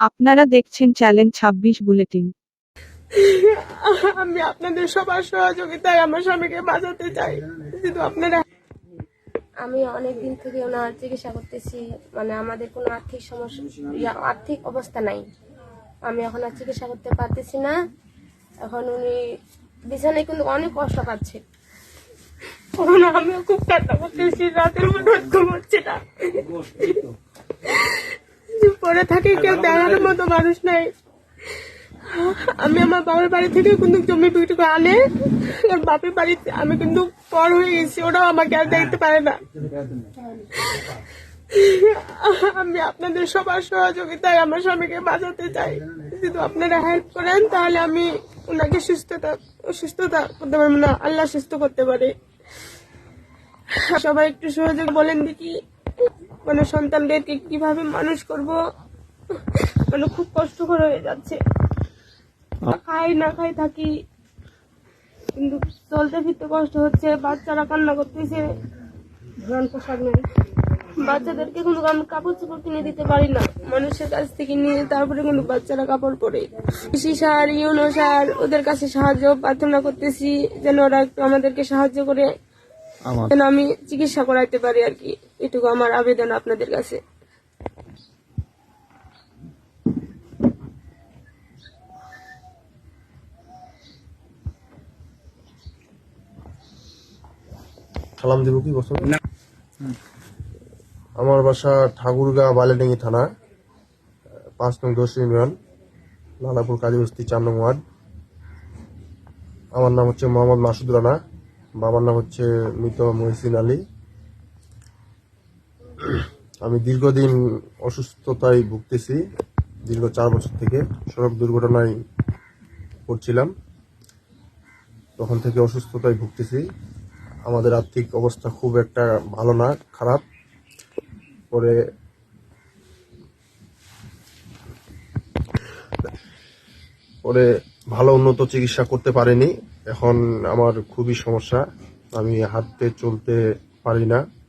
আপনারা দেখছেন চ্যালেঞ্জ ছাব্বিশ বুলেটিন। আমি আপনাদের সবার সহযোগিতায় আমার স্বামীকে বাঁচাতে চাই। কিন্তু আপনারা আমি অনেক দিন থেকে ওনার চিকিৎসা করতেছি মানে আমাদের কোনো আর্থিক সমস্যা আর্থিক অবস্থা নাই। আমি এখন আর চিকিৎসা করতে পারতেছি না। এখন উনি বিছানায় কিন্তু অনেক কষ্ট পাচ্ছে। আমিও খুব কান্না করতেছি রাতের মধ্যে ঘুমাচ্ছে না। পরে থাকি কেউ দেখার মতো মানুষ নাই। আমি আমার বাবার বাড়ি থেকে কিন্তু জমি বিক্রি করে আনে। আর বাপের বাড়িতে আমি কিন্তু পর হয়ে গেছি ওরাও আমাকে আর দেখতে পারে না। আমি আপনাদের সবার সহযোগিতায় আমার স্বামীকে বাঁচাতে চাই। যদি আপনারা হেল্প করেন তাহলে আমি ওনাকে সুস্থতা সুস্থতা করতে পারব না আল্লাহ সুস্থ করতে পারে। সবাই একটু সহযোগ বলেন দেখি। মানে সন্তানদেরকে কীভাবে মানুষ করব? মানে খুব কষ্টকর হয়ে যাচ্ছে। খাই না খাই থাকি। কিন্তু চলতে ফিরতে কষ্ট হচ্ছে বাচ্চারা কান্না করতেছে। পোশাক নেই। বাচ্চাদেরকে কিন্তু আমি কাপড় চোপড় কিনে দিতে পারি না। মানুষের কাছ থেকে নিয়ে তারপরে কিন্তু বাচ্চারা কাপড় পরে। কৃষি সার ইউনো সার ওদের কাছে সাহায্য প্রার্থনা করতেছি যেন ওরা একটু আমাদেরকে সাহায্য করে। যেন আমি চিকিৎসা করাইতে পারি আর কি। এটুকু আমার আবেদন আপনাদের কাছে। সালাম দেবো কি বছর আমার বাসা ঠাকুরগাঁ বালেডাঙ্গি থানা পাঁচ নং দশ ইউনিয়ন লালাপুর কাজীবস্তি চার নং ওয়ার্ড। আমার নাম হচ্ছে মোহাম্মদ মাসুদ রানা বাবার নাম হচ্ছে মৃত মহিসিন আলী। আমি দীর্ঘদিন অসুস্থতায় ভুগতেছি, দীর্ঘ চার বছর থেকে সড়ক দুর্ঘটনায় পড়ছিলাম। তখন থেকে অসুস্থতায় ভুগতেছি। আমাদের আর্থিক অবস্থা খুব একটা ভালো না, খারাপ। পরে পরে ভালো উন্নত চিকিৎসা করতে পারিনি। এখন আমার খুবই সমস্যা। আমি হাঁটতে চলতে পারি না।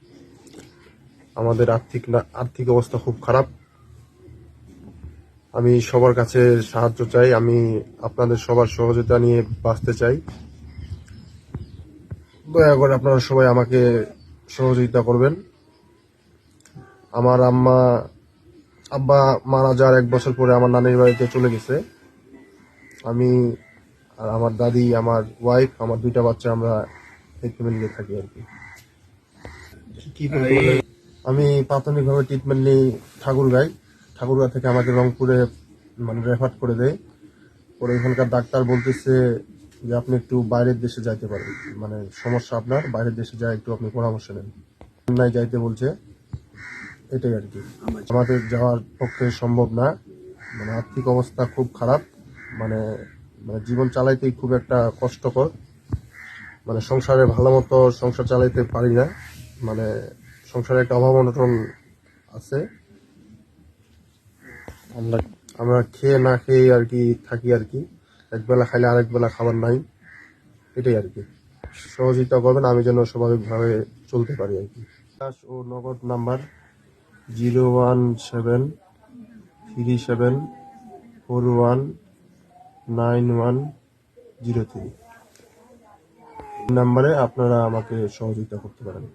আমাদের আর্থিক না আর্থিক অবস্থা খুব খারাপ। আমি সবার কাছে সাহায্য চাই, আমি আপনাদের সবার সহযোগিতা নিয়ে বাঁচতে চাই। দয়া করে আপনারা সবাই আমাকে সহযোগিতা করবেন। আমার আম্মা, আব্বা মারা যাওয়ার এক বছর পরে আমার নানির বাড়িতে চলে গেছে। আমি আর আমার দাদি, আমার ওয়াইফ আমার দুইটা বাচ্চা আমরা থাকি আর কি। কি? আমি প্রাথমিকভাবে ট্রিটমেন্ট নিই ঠাকুরগাঁয়। ঠাকুরগাঁ থেকে আমাকে রংপুরে মানে রেফার করে দেয়। পরে এখানকার ডাক্তার বলতেছে যে আপনি একটু বাইরের দেশে যাইতে পারেন। মানে সমস্যা আপনার, বাইরের দেশে যায় একটু আপনি পরামর্শ নেন। নাই যাইতে বলছে, এটাই আর কি। আমাদের যাওয়ার পক্ষে সম্ভব না। মানে আর্থিক অবস্থা খুব খারাপ। মানে মানে জীবন চালাইতেই খুব একটা কষ্টকর। মানে সংসারে ভালো মতো সংসার চালাইতে পারি না। মানে সংসারে একটা অভাব অনটন আছে। আমরা আমরা খেয়ে না খেয়ে আর কি থাকি আর কি। একবেলা খাইলে আরেক বেলা খাবার নাই এটাই আর কি। সহযোগিতা করবেন আমি যেন স্বাভাবিকভাবে চলতে পারি আর কি। ও Nagad number zero one seven three seven four one nine one zero three. নাম্বারে আপনারা আমাকে সহযোগিতা করতে পারেন।